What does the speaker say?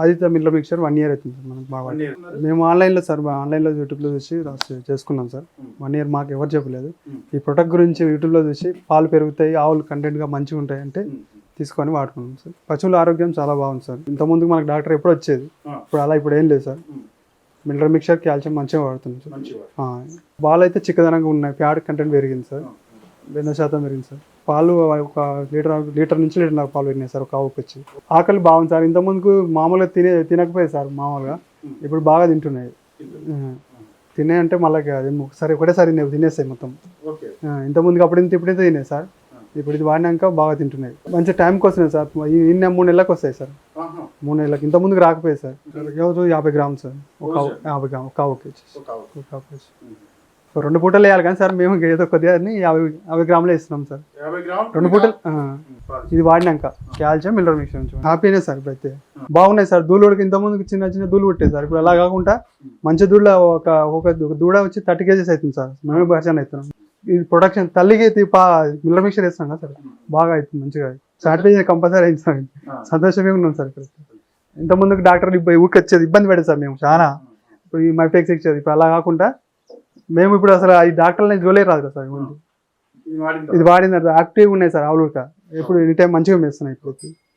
Aditya miller mixture one year అవుతుంది sir మనకు బాగా మేము ఆన్లైన్లో సార్ ఆన్లైన్లో యూట్యూబ్లో చూసి చేసుకున్నాం సార్. వన్ ఇయర్ మాకు ఎవరు చెప్పలేదు. ఈ ప్రొడక్ట్ గురించి యూట్యూబ్లో చూసి పాలు పెరుగుతాయి ఆవులు కంటెంట్గా మంచిగా ఉంటాయి అంటే తీసుకొని వాడుకున్నాం సార్. పశువుల ఆరోగ్యం చాలా బాగుంది సార్. ఇంతకుముందు మనకు డాక్టర్ ఎప్పుడు వచ్చేది. ఇప్పుడు అలా ఇప్పుడు ఏం లేదు సార్. మిల్లర్ మిక్చర్ కాల్షియం మంచిగా వాడుతున్నాం సార్. పాలు అయితే చిక్కదనంగా ఉన్నాయి. ప్యాడ్ కంటెంట్ పెరిగింది సార్. రెండు శాతం పెరిగింది సార్. పాలు ఒక లీటర్ లీటర్ నుంచి లీటర్ పాలు పెరిగినాయి సార్ ఒక ఆవుకి వచ్చి. ఆకలి బాగుంది సార్. ఇంతకుముందుకు మామూలుగా తినే తినకపోయేది సార్ మామూలుగా. ఇప్పుడు బాగా తింటున్నాయి. తినే అంటే మళ్ళీ అది ఒకసారి ఒకటేసారి తినే- తినేస్తాయి మొత్తం. ఇంతకుముందుకు అప్పుడు ఇంత ఇప్పుడైతే తినేది సార్. ఇప్పుడు ఇది వాడినాక బాగా తింటున్నాయి. మంచి టైంకి వస్తున్నాయి సార్. ఇన్ని మూడు నెలలకు వస్తాయి సార్. మూడు నెలలకు. ఇంత ముందుకు రాకపోయేది సార్. రోజు యాభై సార్. ఒక ఆవు- యాభై గ్రాము ఒక సో రెండు పూటలు వేయాలి కానీ సార్ మేము ఏదో కొద్దిగా యాభై యాభై గ్రాములు వేస్తున్నాం సార్. రెండు పూటలు ఇది వాడినాక కాల్షియం మిల్లర్ మిక్సర్ నుంచి హ్యాపీనే సార్ ఇప్పుడైతే. బాగున్నాయి సార్. దూలుడికి ఇంత ముందుకు చిన్న చిన్న దూలు పుట్టాయి సార్. ఇప్పుడు అలా కాకుండా మంచి దూడ ఒక ఒక దూడ వచ్చి థర్టీ కేజీస్ అవుతుంది సార్. మేమే పర్సన్ అవుతున్నాం. ఈ ప్రొడక్షన్ తల్లికి ఇది పా మిల్లర్ మిక్సర్ వేస్తాం కదా సార్. బాగా అవుతుంది మంచిగా. సాటిస్ఫై కంపల్సరీ అయింది సార్. సంతోషమే ఉన్నాం సార్ ఇక్కడ ఇంత ముందుకు డాక్టర్ ఊరికి వచ్చేది ఇబ్బంది పడేది సార్ మేము. చాలా. ఇప్పుడు ఈ మైఫెక్స్ ఇచ్చేది. ఇప్పుడు అలా కాకుండా మేము ఇప్పుడు అసలు ఈ డాక్టర్లని జోలే రాదు కదా సార్ ముందు. ఇది వాడిందా? యాక్టివ్గా ఉన్నాయి సార్ ఆవులుక ఎప్పుడు ఎనీ టైం మంచిగా మేస్తున్నాయి ఇప్పుడు